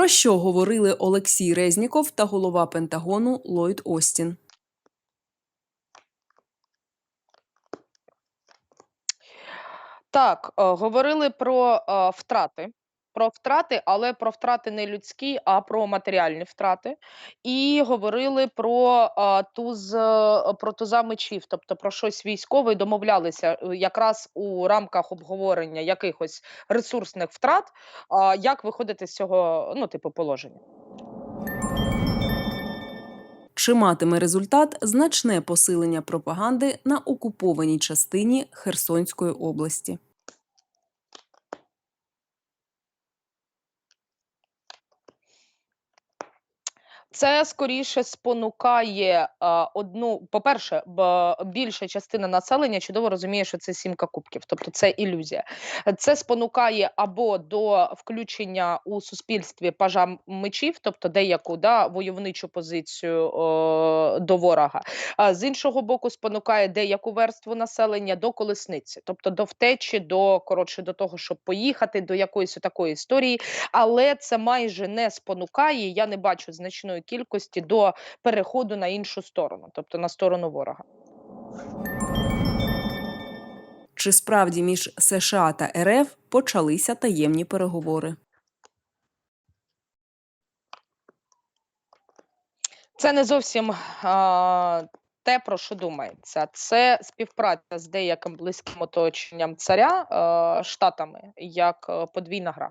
Про що говорили Олексій Резніков та голова Пентагону Ллойд Остін? Так, е, говорили про, е, втрати. Про втрати, але про втрати не людські, а про матеріальні втрати. І говорили про, а, туз про туза мечів, тобто про щось військове, домовлялися, е, якраз у рамках обговорення якихось ресурсних втрат, а, як виходити з цього, ну, типу, положення. Чи матиме результат значне посилення пропаганди на окупованій частині Херсонської області? Це скоріше спонукає, одну по-перше, б більша частина населення чудово розуміє, що це сімка кубків, тобто це ілюзія. Це спонукає або до включення у суспільстві пажа мечів, тобто деяку, да, войовничу позицію, о, до ворога. А з іншого боку, спонукає деяку верству населення до колесниці, тобто до втечі, до коротше, до того, щоб поїхати, до якоїсь отакої історії. Але це майже не спонукає, я не бачу значної кількості до переходу на іншу сторону, тобто на сторону ворога. Чи справді між США та РФ почалися таємні переговори? Це не зовсім, а, те, про що думається. Це співпраця з деяким близьким оточенням царя, а, Штатами, як, е, подвійна гра.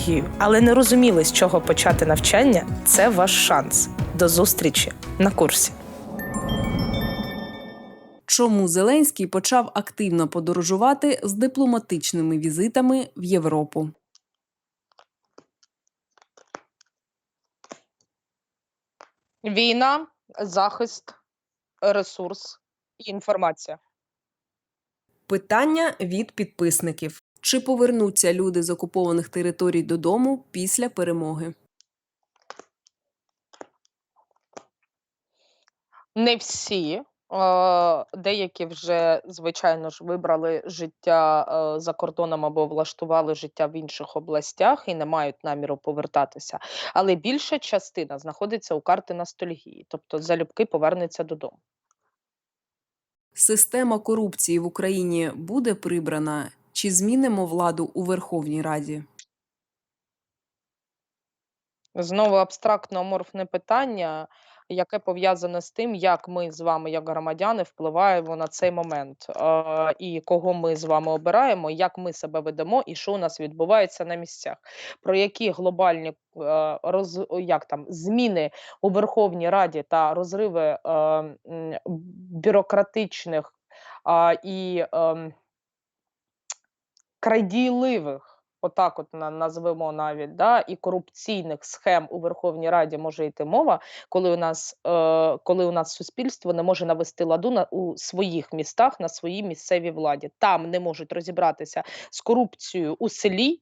але не розуміли, з чого почати навчання, це ваш шанс. До зустрічі на курсі. Чому Зеленський почав активно подорожувати з дипломатичними візитами в Європу? Війна, захист, ресурс і інформація. Питання від підписників: чи повернуться люди з окупованих територій додому після перемоги? Не всі. Е, деякі вже, звичайно ж, вибрали життя е, за кордоном або влаштували життя в інших областях і не мають наміру повертатися. Але більша частина знаходиться у карти ностальгії, тобто залюбки повернеться додому. Система корупції в Україні буде прибрана? Чи змінимо владу у Верховній Раді? Знову абстрактно аморфне питання, яке пов'язане з тим, як ми з вами, як громадяни, впливаємо на цей момент, е, і кого ми з вами обираємо, як ми себе ведемо, і що у нас відбувається на місцях. Про які глобальні е, роз, як там зміни у Верховній Раді та розриви е, бюрократичних а, і ем, крадійливих, отак от на назвемо навіть, да, і корупційних схем у Верховній Раді може йти мова, коли у нас, е, коли у нас суспільство не може навести ладу на у своїх містах, на своїй місцевій владі. Там не можуть розібратися з корупцією у селі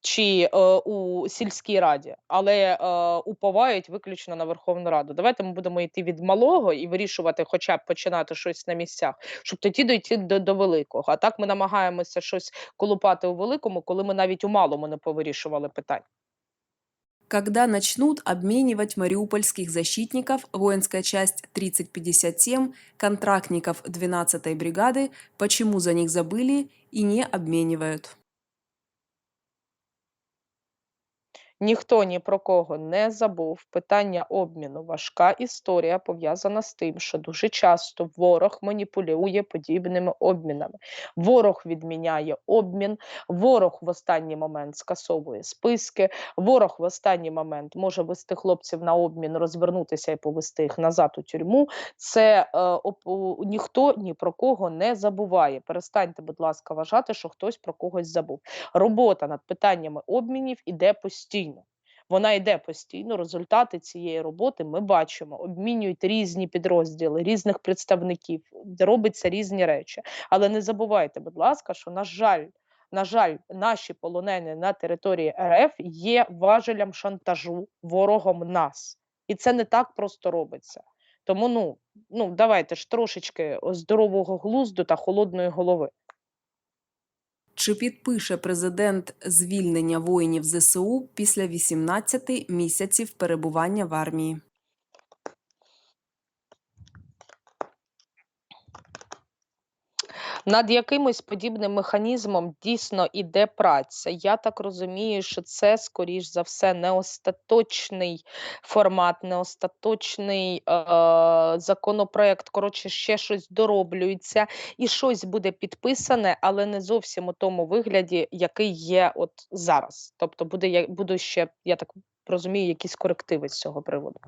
чи е, у сільській раді, але е, уповають виключно на Верховну Раду. Давайте ми будемо йти від малого і вирішувати, хоча б починати щось на місцях, щоб тоді дійти до, до великого. А так ми намагаємося щось колупати у великому, коли ми навіть у малому не повирішували питань. Когда начнут обменивать мариупольских защитников, воинская часть 3057, контрактников 12-й бригады, почему за них забыли и не обменивают? Ніхто ні про кого не забув. Питання обміну важка історія пов'язана з тим, що дуже часто ворог маніпулює подібними обмінами. Ворог відміняє обмін, ворог в останній момент скасовує списки, ворог в останній момент може вести хлопців на обмін, розвернутися і повести їх назад у тюрму. Це е, оп- ніхто ні про кого не забуває. Перестаньте, будь ласка, вважати, що хтось про когось забув. Робота над питаннями обмінів іде постійно. Вона йде постійно. Результати цієї роботи ми бачимо. Обмінюють різні підрозділи, різних представників, робиться різні речі. Але не забувайте, будь ласка, що на жаль, на жаль, наші полонені на території РФ є важелем шантажу ворогом нас, і це не так просто робиться. Тому ну, ну давайте ж трошечки здорового глузду та холодної голови. Чи підпише президент звільнення воїнів ЗСУ після 18 місяців перебування в армії? Над якимось подібним механізмом дійсно іде праця. Я так розумію, що це, скоріш за все, не остаточний формат, не остаточний е- законопроект. Коротше, ще щось дороблюється, і щось буде підписане, але не зовсім у тому вигляді, який є от зараз. Тобто, буде я буду ще, я так розумію, якісь корективи з цього приводу.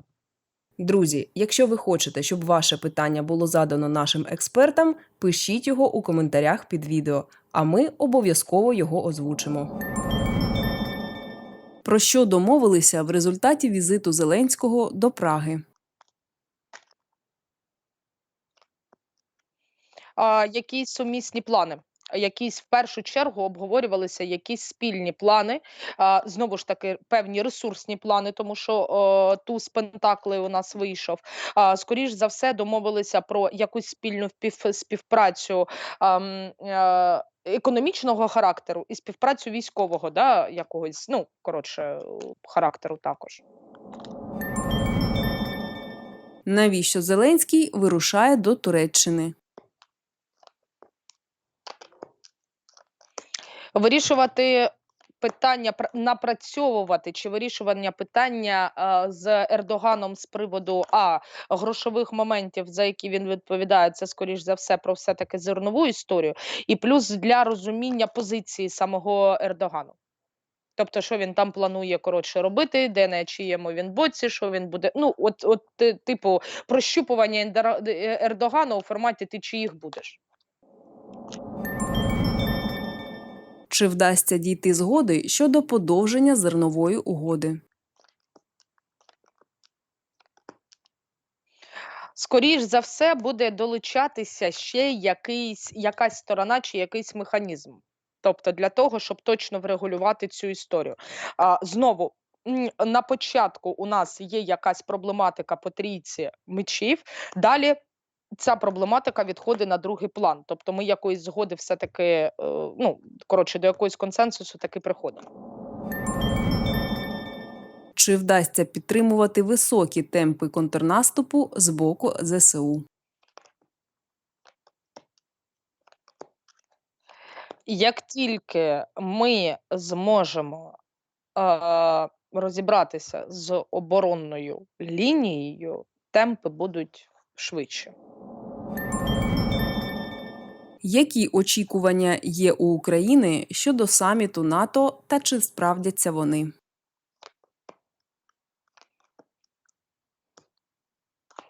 Друзі, якщо ви хочете, щоб ваше питання було задано нашим експертам, пишіть його у коментарях під відео, а ми обов'язково його озвучимо. Про що домовилися в результаті візиту Зеленського до Праги? а, якісь сумісні плани. Якісь в першу чергу обговорювалися якісь спільні плани, знову ж таки, певні ресурсні плани, тому що о, туз Пентакли у нас вийшов. Скоріш за все, домовилися про якусь спільну співпрацю. е, Економічного характеру і співпрацю військового, да, якогось, ну коротше, характеру також. Навіщо Зеленський вирушає до Туреччини? Вирішувати питання, пр- напрацьовувати чи вирішування питання а, з Ердоганом з приводу а грошових моментів, за які він відповідає, це скоріш за все про все таки зернову історію, і плюс для розуміння позиції самого Ердогану. Тобто, що він там планує коротше робити, де на чиєму він боці, що він буде. Ну, от, от типу, прощупування е, Ердогана у форматі ти чиїх будеш. Чи вдасться дійти згоди щодо подовження зернової угоди? Скоріш за все, буде долучатися ще якийсь, якась сторона чи якийсь механізм. Тобто для того, щоб точно врегулювати цю історію. А, знову. На початку у нас є якась проблематика по трійці мечів. Далі ця проблематика відходить на другий план. Тобто ми якоїсь згоди все-таки, е, ну коротше, до якогось консенсусу таки приходимо. Чи вдасться підтримувати високі темпи контрнаступу з боку ЗСУ? Як тільки ми зможемо е, розібратися з оборонною лінією, темпи будуть швидше. Які очікування є у України щодо саміту НАТО та чи справдяться вони?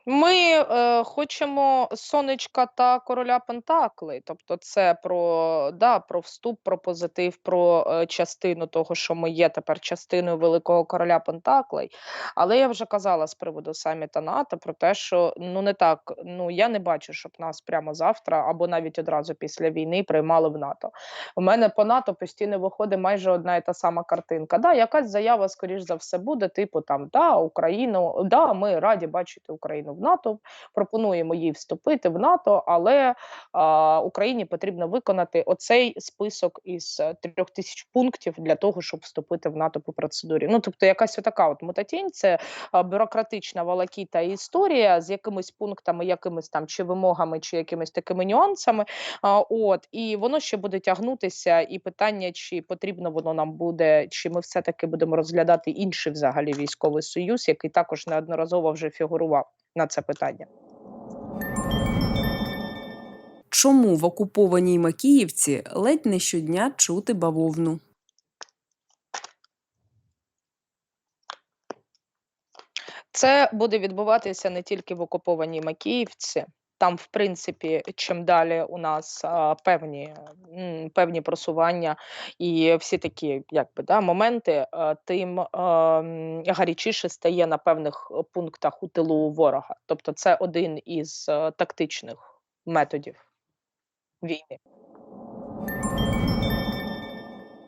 Ми е, хочемо сонечка та короля Пентакли. Тобто, це про, да, про вступ, про позитив, про е, частину того, що ми є тепер частиною великого короля Пентаклей. Але я вже казала з приводу саміта НАТО про те, що ну не так. Ну я не бачу, щоб нас прямо завтра або навіть одразу після війни приймали в НАТО. У мене по НАТО постійно виходить майже одна і та сама картинка. Да, якась заява, скоріш за все, буде, типу там да, Україну, да, ми раді бачити Україну в НАТО, пропонуємо їй вступити в НАТО, але а, Україні потрібно виконати оцей список із е, трьох тисяч пунктів для того, щоб вступити в НАТО по процедурі. Ну тобто, якась така от мототінь, це бюрократична волокіта історія з якимись пунктами, якимись там чи вимогами, чи якимись такими нюансами. А, от і воно ще буде тягнутися, і питання, чи потрібно воно нам буде, чи ми все таки будемо розглядати інший взагалі військовий союз, який також неодноразово вже фігурував на це питання. Чому в окупованій Макіївці ледь не щодня чути бавовну? Це буде відбуватися не тільки в окупованій Макіївці. Там, в принципі, чим далі у нас а, певні, певні просування і всі такі якби, да, моменти, а, тим а, гарячіше стає на певних е, пунктах у тилу ворога. Тобто, це один із е, тактичних методів війни.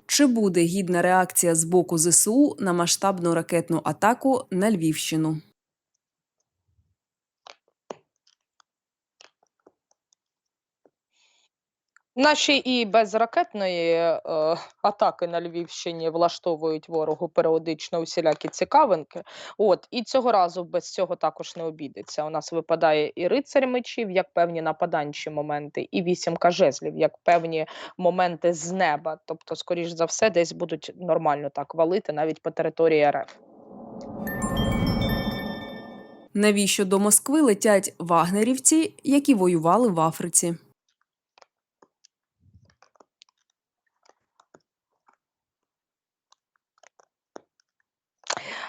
Чи буде гідна реакція з боку ЗСУ на масштабну ракетну атаку на Львівщину? Наші і без ракетної е, атаки на Львівщині влаштовують ворогу періодично усілякі цікавинки. От і цього разу без цього також не обійдеться. У нас випадає і рицарь мечів, як певні нападанчі моменти, і вісімка жезлів, як певні моменти з неба. Тобто, скоріш за все, десь будуть нормально так валити навіть по території РФ. Навіщо до Москви летять вагнерівці, які воювали в Африці?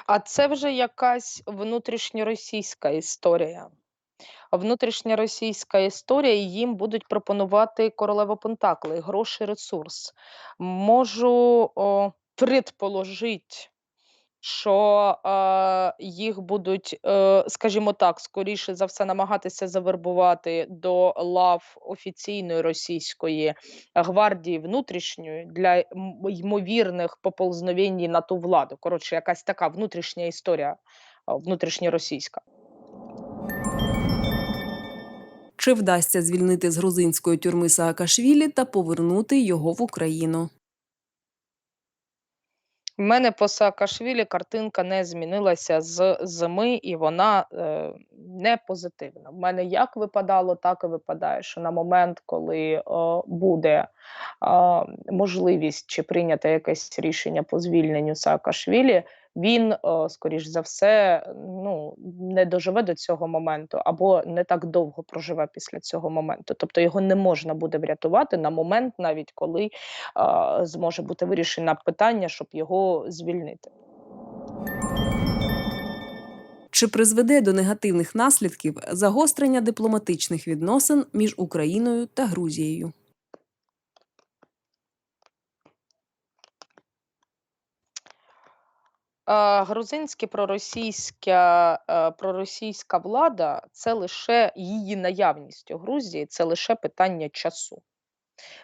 А це вже якась внутрішньоросійська історія. Внутрішньоросійська історія, їм будуть пропонувати королева Пентакли, гроші, ресурс. Можу о, предположить, що е, їх будуть, е, скажімо так, скоріше за все, намагатися завербувати до лав офіційної російської гвардії внутрішньої для ймовірних поползновень на ту владу. Коротше, якась така внутрішня історія, а, внутрішньоросійська. Чи вдасться звільнити з грузинської тюрми Саакашвілі та повернути його в Україну? У мене по Саакашвілі картинка не змінилася з зими, і вона е, не позитивна. У мене як випадало, так і випадає, що на момент, коли е, буде е, можливість чи прийняти якесь рішення по звільненню Саакашвілі, він, е, скоріш за все, ну не доживе до цього моменту або не так довго проживе після цього моменту. Тобто його не можна буде врятувати на момент, навіть коли а, зможе бути вирішено питання, щоб його звільнити. Чи призведе до негативних наслідків загострення дипломатичних відносин між Україною та Грузією? А, грузинське проросійська, е, проросійська влада це лише її наявність у Грузії, це лише питання часу.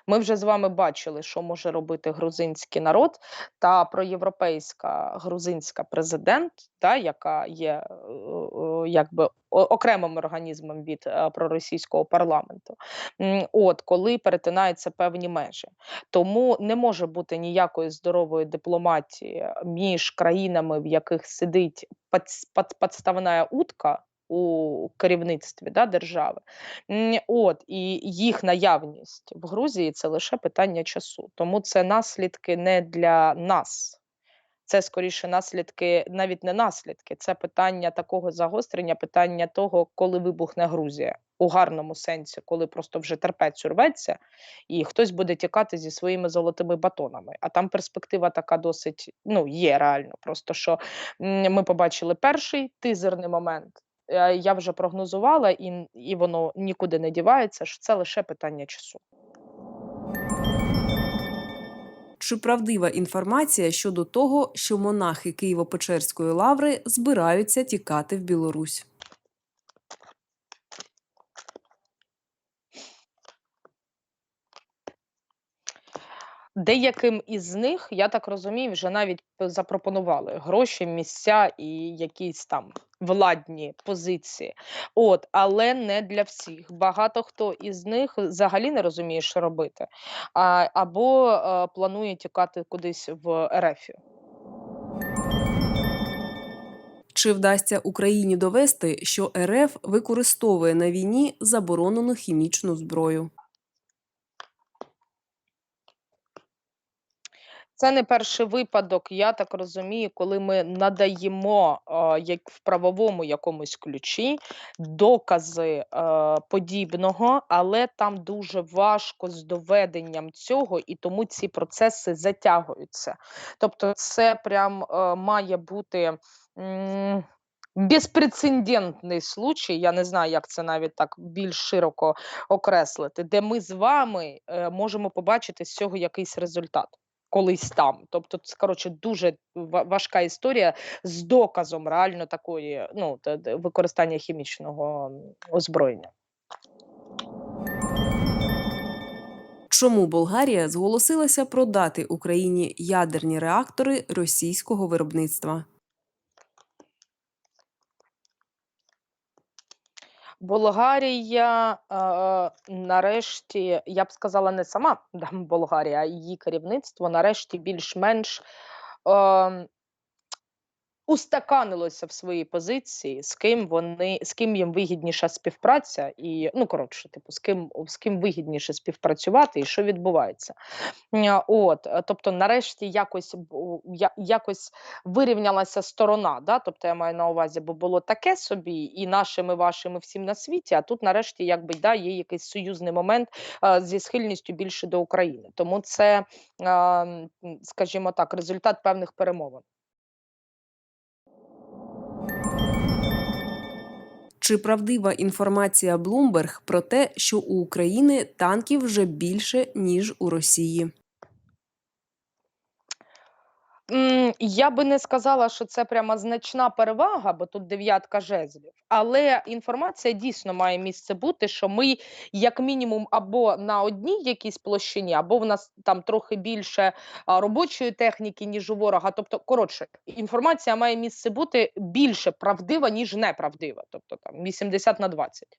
Ми вже з вами бачили, що може робити грузинський народ та проєвропейська грузинська президент, та, яка є е, е, якби окремим організмом від е, проросійського парламенту. От коли перетинаються певні межі. Тому не може бути ніякої здорової дипломатії між країнами, в яких сидить подставна утка. У керівництві да, держави, От і їх наявність в Грузії це лише питання часу. Тому це наслідки не для нас. Це скоріше наслідки, навіть не наслідки, це питання такого загострення, питання того, коли вибухне Грузія у гарному сенсі, коли просто вже терпець урветься, і хтось буде тікати зі своїми золотими батонами. А там перспектива така досить ну є реально. Просто що ми побачили перший тизерний момент. Е, Я вже прогнозувала, і, і воно нікуди не дівається. що Це лише питання часу. Чи правдива інформація щодо того, що монахи Києво-Печерської лаври збираються тікати в Білорусь? Деяким із них, я так розумію, вже навіть запропонували гроші, місця і якісь там владні позиції. От, але не для всіх. Багато хто із них взагалі не розуміє, що робити, а, або е, планує тікати кудись в Ерефію. Чи вдасться Україні довести, що РФ використовує на війні заборонену хімічну зброю? Це не перший випадок, я так розумію, коли ми надаємо як в правовому якомусь ключі докази подібного, але там дуже важко з доведенням цього, і тому ці процеси затягуються. Тобто, це прям має бути. Безпрецедентний случай, я не знаю, як це навіть так більш широко окреслити, де ми з вами е, можемо побачити з цього якийсь результат колись там. Тобто, це коротше дуже важка історія з доказом реально такої ну використання хімічного озброєння. Чому Болгарія зголосилася продати Україні ядерні реактори російського виробництва? Болгарія е, нарешті, я б сказала, не сама Болгарія, а її керівництво нарешті більш-менш е, устаканилося в своїй позиції, з ким вони з ким їм вигідніша співпраця, і ну коротше, типу, з ким з ким вигідніше співпрацювати, і що відбувається. От, е, тобто, нарешті, якось якось вирівнялася сторона. Да? Тобто, я маю на увазі, бо було таке собі, і нашими, вашими всім на світі. А тут, нарешті, якби да, є якийсь союзний момент е, зі схильністю більше до України. Тому це, е, м, скажімо так, результат певних перемовин. Чи правдива інформація Bloomberg про те, що у України танків вже більше ніж у Росії? Я би не сказала, що це прямо значна перевага, бо тут дев'ятка жезлів. Але інформація дійсно має місце бути, що ми, як мінімум, або на одній якійсь площині, або в нас там трохи більше робочої техніки, ніж у ворога. Тобто, коротше, інформація має місце бути більше правдива, ніж неправдива. Тобто там 80 на 20.